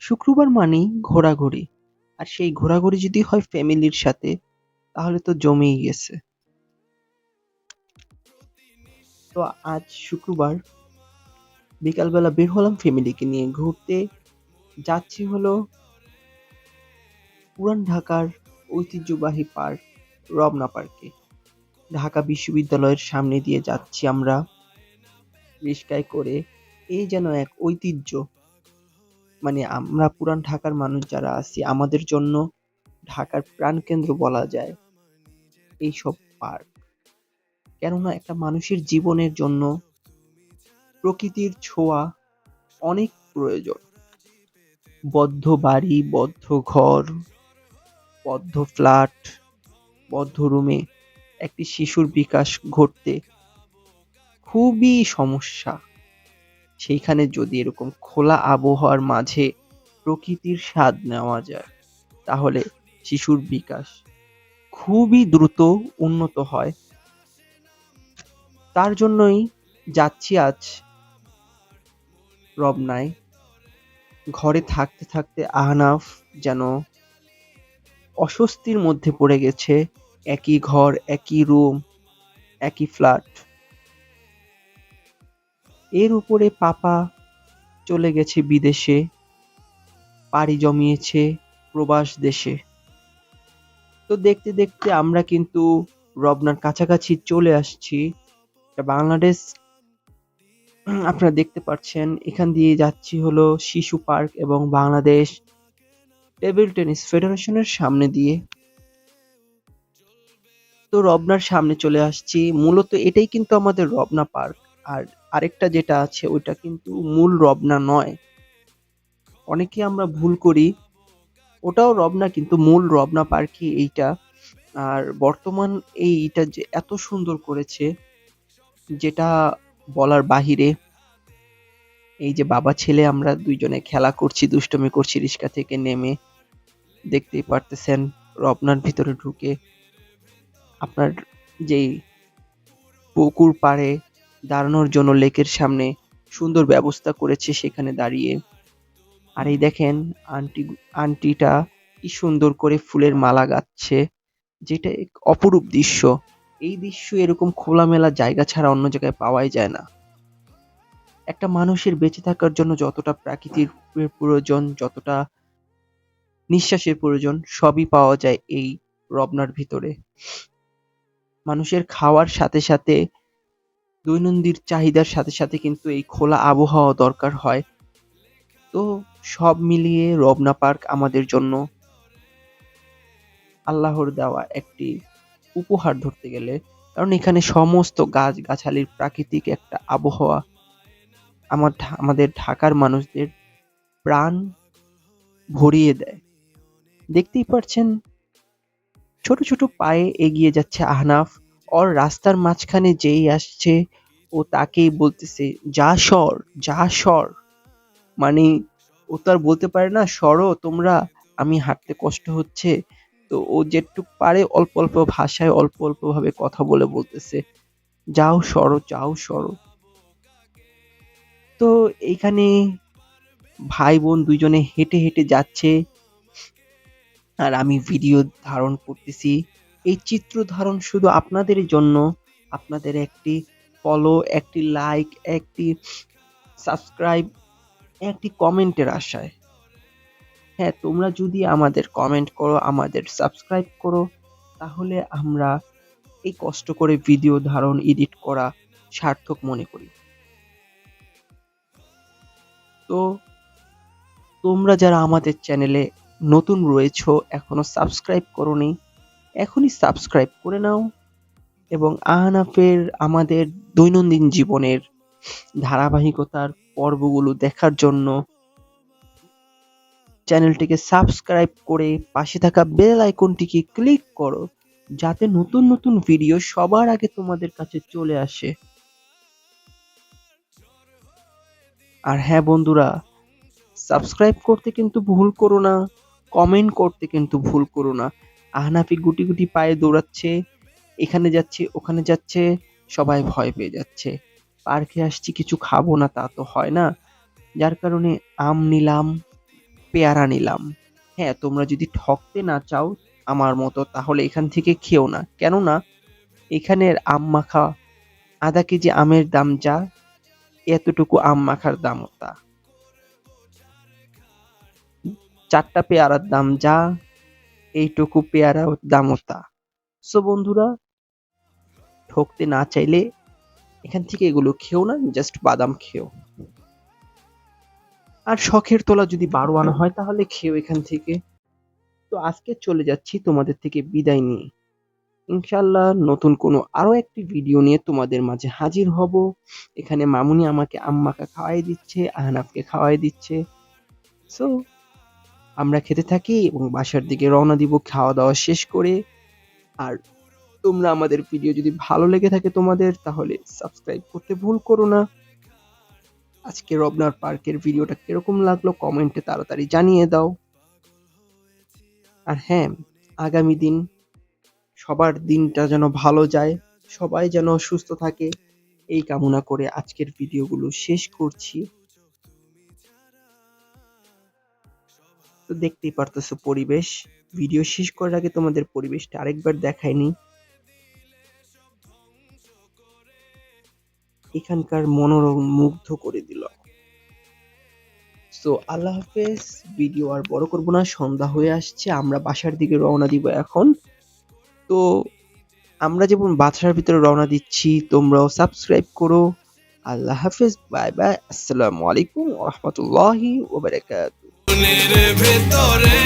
শুক্রবার মানেই ঘোরাঘুরি। আর সেই ঘোরাঘুরি যদি হয় ফ্যামিলির সাথে, তাহলে তো জমেই গেছে। তো আজ শুক্রবার বিকালবেলা বের হলাম ফ্যামিলিকে নিয়ে। ঘুরতে যাচ্ছি হলো পুরান ঢাকার ঐতিহ্যবাহী পার্ক, রমনা পার্কে। ঢাকা বিশ্ববিদ্যালয়ের সামনে দিয়ে যাচ্ছি আমরা। রিস্কায় করে এই যেন এক ঐতিহ্য। মানে আমরা পুরান ঢাকার মানুষ যারা আছি, আমাদের জন্য ঢাকার প্রাণকেন্দ্র বলা যায় এইসব পার্ক। কেননা একটা মানুষের জীবনের জন্য প্রকৃতির ছোঁয়া অনেক প্রয়োজন। বদ্ধ বাড়ি, বদ্ধ ঘর, বদ্ধ ফ্ল্যাট, বদ্ধ রুমে একটি শিশুর বিকাশ ঘটতে খুবই সমস্যা। সেইখানে যদি এরকম খোলা আবহাওয়ার মাঝে প্রকৃতির স্বাদ নেওয়া যায়, তাহলে শিশুর বিকাশ খুবই দ্রুত উন্নত হয়। তার জন্যই যাচ্ছি আজ রবনায় ঘরে থাকতে থাকতে আহনাফ যেন অস্বস্তির মধ্যে পড়ে গেছে। একই ঘর, একই রুম একই ফ্ল্যাট এর উপরে পাপা চলে গেছে বিদেশে, পাড়ি জমিয়েছে প্রবাস দেশে। তো দেখতে দেখতে আমরা কিন্তু রবনার কাছাকাছি চলে আসছি। বাংলাদেশ। আপনারা দেখতে পাচ্ছেন, এখান দিয়ে যাচ্ছি হলো শিশু পার্ক এবং বাংলাদেশ টেবিল টেনিস ফেডারেশনের সামনে দিয়ে। তো রবনার সামনে চলে আসছি। মূলত এটাই কিন্তু আমাদের রবনা পার্ক। আর আরেকটা যেটা আছে, ওইটা কিন্তু মূল রবনা নয়। অনেকে আমরা ভুল করি, ওটাও রবনা, কিন্তু মূল রবনা পার্কই এইটা। আর বর্তমান এইটা যে এত সুন্দর করেছে, যেটা বলার বাহিরে, এই যে বাবা ছেলে আমরা দুইজনে খেলা করছি, দুষ্টমি করছি রিক্সা থেকে নেমে, দেখতেই পারতেছেন রবনার ভিতরে ঢুকে। আপনার যেই পুকুর পাড়ে দাঁড়ানোর জন্য লেকের সামনে সুন্দর ব্যবস্থা করেছে সেখানে দাঁড়িয়ে। আর এই দেখেন, আন্টি, আন্টিটা কি সুন্দর করে ফুলের মালা গাচ্ছে, যেটা এক অপরূপ দৃশ্য। এই দৃশ্য এরকম খোলামেলা জায়গা ছাড়া অন্য জায়গায় পাওয়াই যায় না। একটা মানুষের বেঁচে থাকার জন্য যতটা প্রাকৃতিক প্রয়োজন, যতটা নিঃশ্বাসের প্রয়োজন, সবই পাওয়া যায় এই রবনার ভিতরে। মানুষের খাওয়ার সাথে সাথে দৈনন্দিন চাহিদার সাথে সাথে কিন্তু এই খোলা আবহাওয়া দরকার হয়। তো সব মিলিয়ে রবনা পার্ক আমাদের জন্য আল্লাহর দেওয়া একটি উপহার ধরতে গেলে, কারণ এখানে সমস্ত গাছ গাছালির প্রাকৃতিক একটা আবহাওয়া আমার আমাদের ঢাকার মানুষদের প্রাণ ভরিয়ে দেয়। দেখতেই পাচ্ছেন ছোট ছোট পায়ে এগিয়ে যাচ্ছে আহনাফ। ওর রাস্তার মাঝখানে যেই আসছে, ও তাকেই বলতেছে, যা সর যা সর। মানে ও তো আর বলতে পারে না, সরো তোমরা, আমি হাঁটতে কষ্ট হচ্ছে। তো ও যেটুক পারে অল্প অল্প ভাষায়, অল্প অল্প ভাবে কথা বলে বলতেছে, যাও সরো যাও সরো। তো এইখানে ভাই বোন দুইজনে হেঁটে হেঁটে যাচ্ছে, আর আমি ভিডিও ধারণ করতেছি। এই চিত্র ধারণ শুধু আপনাদের জন্য, আপনাদের একটি ফলো একটি লাইক একটি সাবস্ক্রাইব একটি কমেন্টের আশায়। হ্যাঁ তোমরা যদি আমাদের কমেন্ট করো, আমাদের সাবস্ক্রাইব করো, তাহলে আমরা এই কষ্ট করে ভিডিও ধারণ এডিট করা সার্থক মনে করি। তো তোমরা যারা আমাদের চ্যানেলে নতুন রয়েছ, এখনও সাবস্ক্রাইব করনি এখনই সাবস্ক্রাইব করে নাও এবং আহনাফের আমাদের দৈনন্দিন জীবনের ধারাবাহিকতার পর্বগুলো দেখার জন্য চ্যানেলটিকে সাবস্ক্রাইব করে পাশে থাকা বেল আইকনটিকে ক্লিক করো, যাতে নতুন নতুন ভিডিও সবার আগে তোমাদের কাছে চলে আসে। আর হ্যাঁ বন্ধুরা সাবস্ক্রাইব করতে কিন্তু ভুল করো না কমেন্ট করতে কিন্তু ভুল করো না। আহনাফি গুটি গুটি পায়ে দৌড়াচ্ছে, এখানে যাচ্ছে, ওখানে যাচ্ছে, সবাই ভয় পেয়ে যাচ্ছে। পার্কে আসছি, কিছু খাব না, তা তো হয় না। যার কারণে আম নিলাম, পেয়ারা নিলাম। হ্যাঁ তোমরা যদি ঠকতে না চাও আমার মতো, তাহলে এখান থেকে খেও না। কেননা, এখানের আম মাখা, আধা কেজি আমের দাম যা, এতটুকু আম মাখার দামও তা। চারটা পেয়ারার দাম যা এইটুকু পেয়ারা দামও তা। সো বন্ধুরা, ঠকতে না চাইলে এখান থেকে এগুলো খেও না জাস্ট বাদাম খেও। আর শখের তোলা যদি বারো আনা হয়, তাহলে খেও এখান থেকে। তো আজকে চলে যাচ্ছি তোমাদের থেকে বিদায় নিয়ে। ইনশাল্লাহ নতুন কোনো আরও একটি ভিডিও নিয়ে তোমাদের মাঝে হাজির হব। এখানে মামুনি আমাকে আম্মাকে খাওয়াই দিচ্ছে, আহনাফকে খাওয়াই দিচ্ছে। সো আমরা খেতে থাকি এবং বাসার দিকে রওনা দিব, খাওয়া দাওয়া শেষ করে। আর তোমরা আমাদের ভিডিও যদি ভালো লেগে থাকে তোমাদের, তাহলে সাবস্ক্রাইব করতে ভুল করো না। আজকে রবনার পার্কের ভিডিওটা কীরকম লাগল কমেন্টে তাড়াতাড়ি জানিয়ে দাও। আর হ্যাঁ আগামী দিন সবার দিনটা যেন ভালো যায়, সবাই যেন সুস্থ থাকে, এই কামনা করে আজকের ভিডিওগুলো শেষ করছি। তো দেখতেই পারতেছো পরিবেশ। ভিডিও শেষ করার আগে তোমাদের পরিবেশটা আরেকবার দেখায়নি এখানকার মনোরম মুগ্ধ করে দিল। সো আল্লাহ হাফেজ, ভিডিও আর বড় করব না, সন্ধ্যা হয়ে আসছে, আমরা বাসার দিকে রওনা দিব এখন। তো, আমরা যেমন বাসার ভিতরে রওনা দিচ্ছি, তোমরাও সাবস্ক্রাইব করো। আল্লাহ হাফেজ বাই বাই আসসালামু আলাইকুম রহমতুল্লাহি ওবারাকাতুহু মনের ভেতরে।